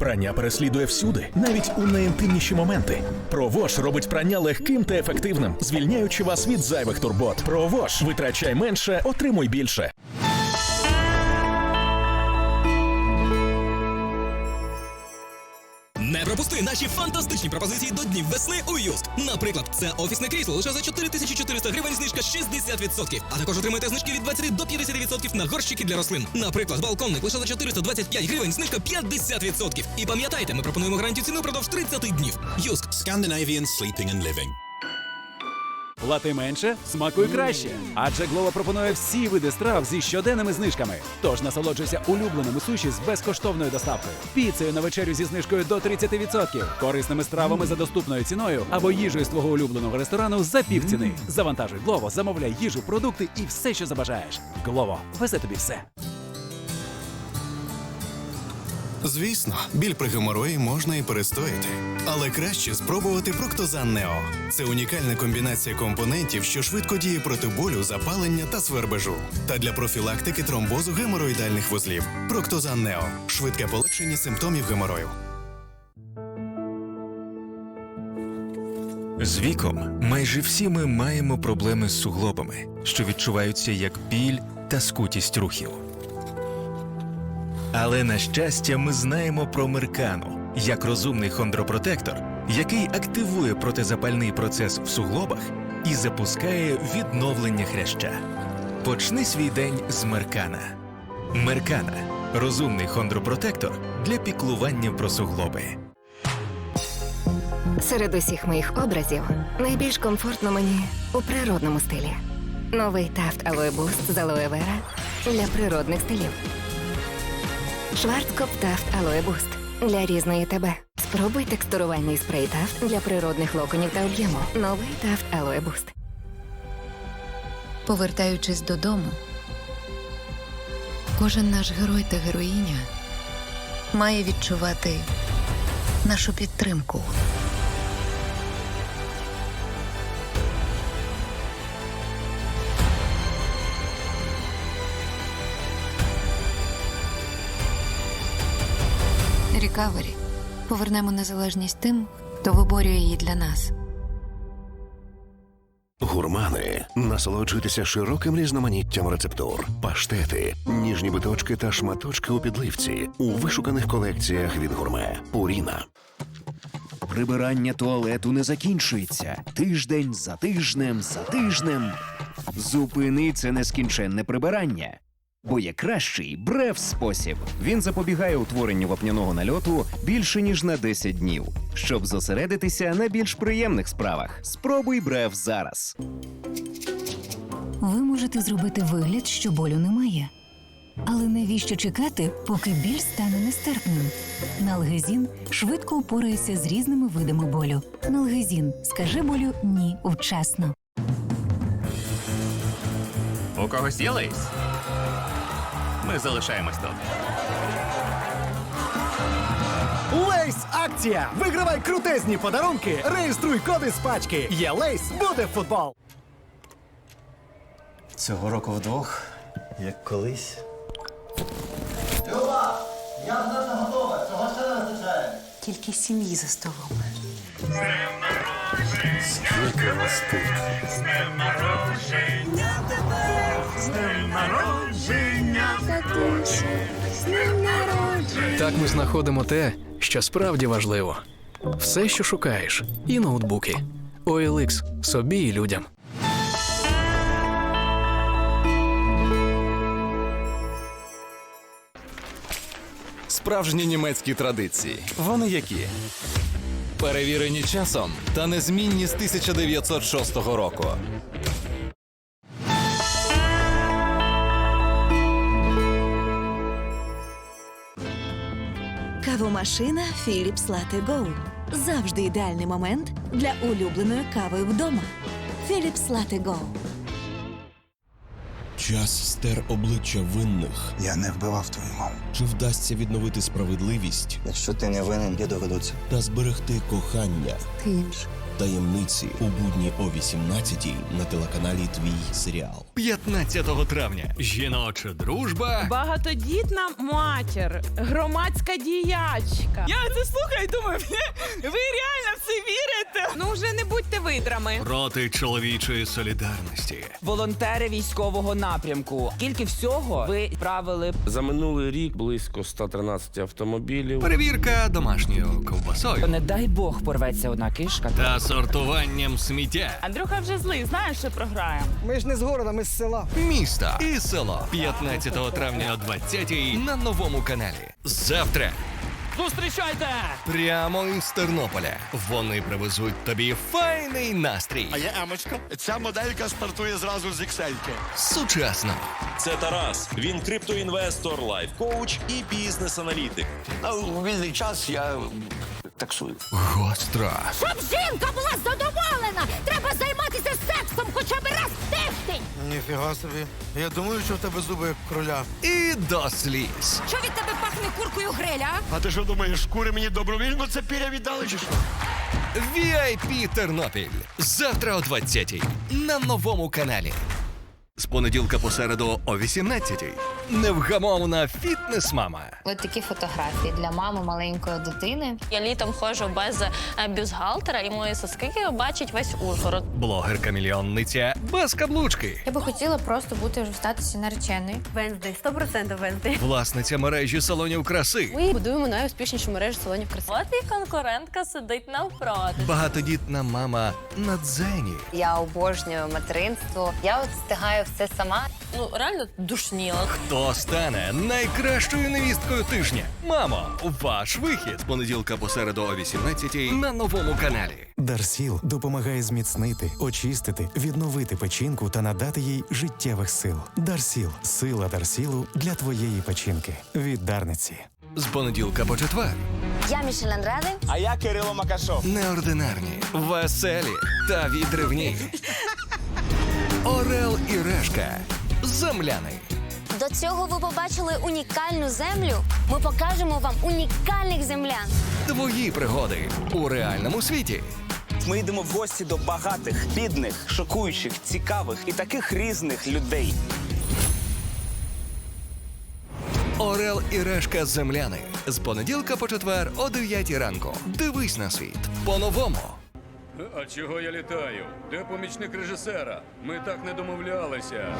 Прання переслідує всюди, навіть у найінтимніші моменти. Провош робить прання легким та ефективним, звільняючи вас від зайвих турбот. Провош витрачай менше, отримуй більше. Не пропусти наші фантастичні пропозиції до днів весни у Юск. Наприклад, це офісне крісло лише за 4400 гривень, знижка 60%. А також отримайте знижки від 20 до 50% на горщики для рослин. Наприклад, балконник лише за 425 гривень, знижка 50%. І пам'ятайте, ми пропонуємо гарантію ціни впродовж 30 днів. Юск. Scandinavian sleeping and living. Плати менше, смакуй краще. Адже Глова пропонує всі види страв зі щоденними знижками. Тож насолоджуйся улюбленими суші з безкоштовною доставкою, піцею на вечерю зі знижкою до 30%, корисними стравами за доступною ціною або їжею з твого улюбленого ресторану за півціни. Завантажуй Глово, замовляй їжу, продукти і все, що забажаєш. Глово везе тобі все. Звісно, біль при геморої можна і перестояти. Але краще спробувати Проктозан Нео. Це унікальна комбінація компонентів, що швидко діє проти болю, запалення та свербежу. Та для профілактики тромбозу геморроїдальних вузлів. Проктозан Нео швидке полегшення симптомів геморою. З віком майже всі ми маємо проблеми з суглобами, що відчуваються як біль та скутість рухів. Але на щастя, ми знаємо про Меркану як розумний хондропротектор, який активує протизапальний процес в суглобах і запускає відновлення хряща. Почни свій день з Меркана. Меркана розумний хондропротектор для піклування про суглоби. Серед усіх моїх образів найбільш комфортно мені у природному стилі. Новий тафт Boost з Vera для природних стилів. Шварцкоп Тафт Алоє Буст для різної тебе. Спробуй текстурувальний спрей Тафт для природних локонів та об'єму. Новий Тафт Алоє Буст. Повертаючись додому, кожен наш герой та героїня має відчувати нашу підтримку. Рікавері. Повернемо незалежність тим, хто виборює її для нас. Гурмани насолоджуйтеся широким різноманіттям рецептур, паштети, ніжні биточки та шматочки у підливці у вишуканих колекціях від гурме. Пуріна. Прибирання туалету не закінчується. Тиждень за тижнем за тижнем. Зупини це нескінченне прибирання. Бо є кращий брев спосіб. Він запобігає утворенню вапняного нальоту більше ніж на 10 днів. Щоб зосередитися на більш приємних справах. Спробуй брев зараз. Ви можете зробити вигляд, що болю немає. Але навіщо чекати, поки біль стане нестерпним? Налгезін швидко упорається з різними видами болю. Налгезін скажи болю ні вчасно. У когось є лейс? Ми залишаємось тут. Лейс акція! Вигравай крутезні подарунки! Реєструй коди з пачки! Є лейс, буде футбол! Цього року вдвох, як колись. Люба! Я власна готова. Цього ще залишає. Тільки сім'ї за столом. Скільки вас тут? Так ми знаходимо те, що справді важливо. Все, що шукаєш, і ноутбуки. OLX – собі і людям. Справжні німецькі традиції. Вони які? Перевірені часом та незмінні з 1906 року. Кавомашина Philips Latte Go. Завжди ідеальний момент для улюбленої кави вдома. Philips Latte Go. Час стер обличчя винних. Я не вбивав твою маму. Чи вдасться відновити справедливість Якщо ти не винен, я доведу це. та зберегти кохання? Таємниці у будні о 18 на телеканалі Твій серіал. 15 травня. Жіноча дружба. Багатодітна матір, громадська діячка. Я це слухаю і думаю, ви реально видрами. Проти чоловічої солідарності. Волонтери військового напрямку. Скільки всього ви відправили? За минулий рік близько 113 автомобілів. Перевірка домашньою ковбасою. Не дай Бог порветься одна кишка. Та сортуванням сміття. Андрюха вже злий, знаєш, що програємо. Ми ж не з города, ми з села. Місто і село 15 травня о 20 на новому каналі. Завтра Зустрічайте! прямо із Тернополя. Вони привезуть тобі файний настрій. А я Емочка. Ця моделька стартує зразу з іксельки. Сучасно. Це Тарас. Він криптоінвестор, лайф-коуч і бізнес-аналітик. А у вільний час я таксую. Гостро. Щоб жінка була задоволена, треба займатися сексом хоча б раз в тиждень. Ніфіга собі. Я думаю, що в тебе зуби як кроля. І до сліз. Що від тебе пахне куркою гриля? А ти що думаєш, шкури мені добровільно це піря віддали чи що? VIP Тернопіль. Завтра о 20 на новому каналі. З понеділка по середу о 18 Невгамовна фітнес-мама. Ось такі фотографії для мами маленької дитини. Я літом ходжу без е, бюстгальтера, і мої соски бачить весь Ужгород. Блогерка-мільйонниця без каблучки. Я би хотіла просто бути в статусі нареченої. Венздей, 100% Венздей. Власниця мережі салонів краси. Ми будуємо найуспішнішу мережу салонів краси. От і конкурентка сидить навпроти. Багатодітна мама на дзені. Я обожнюю материнство. Я от встигаю все сама. Ну реально душніла. Хто стане найкращою невісткою тижня? Мамо, ваш вихід з понеділка по середу о 18 на новому каналі. Дарсіл допомагає зміцнити, очистити, відновити печінку та надати їй життєвих сил. Дарсіл сила Дарсілу для твоєї печінки. Від Дарниці. З понеділка по четвер. Я Мішель Андреди. А я Кирило Макашов. Неординарні, веселі та відривні. Орел і решка. Земляни. До цього ви побачили унікальну землю. Ми покажемо вам унікальних землян. Твої пригоди у реальному світі. Ми йдемо в гості до багатих, бідних, шокуючих, цікавих і таких різних людей. Орел і решка земляни. З понеділка по четвер о 9 ранку. Дивись на світ по-новому. А чого я літаю? Де помічник режисера? Ми так не домовлялися.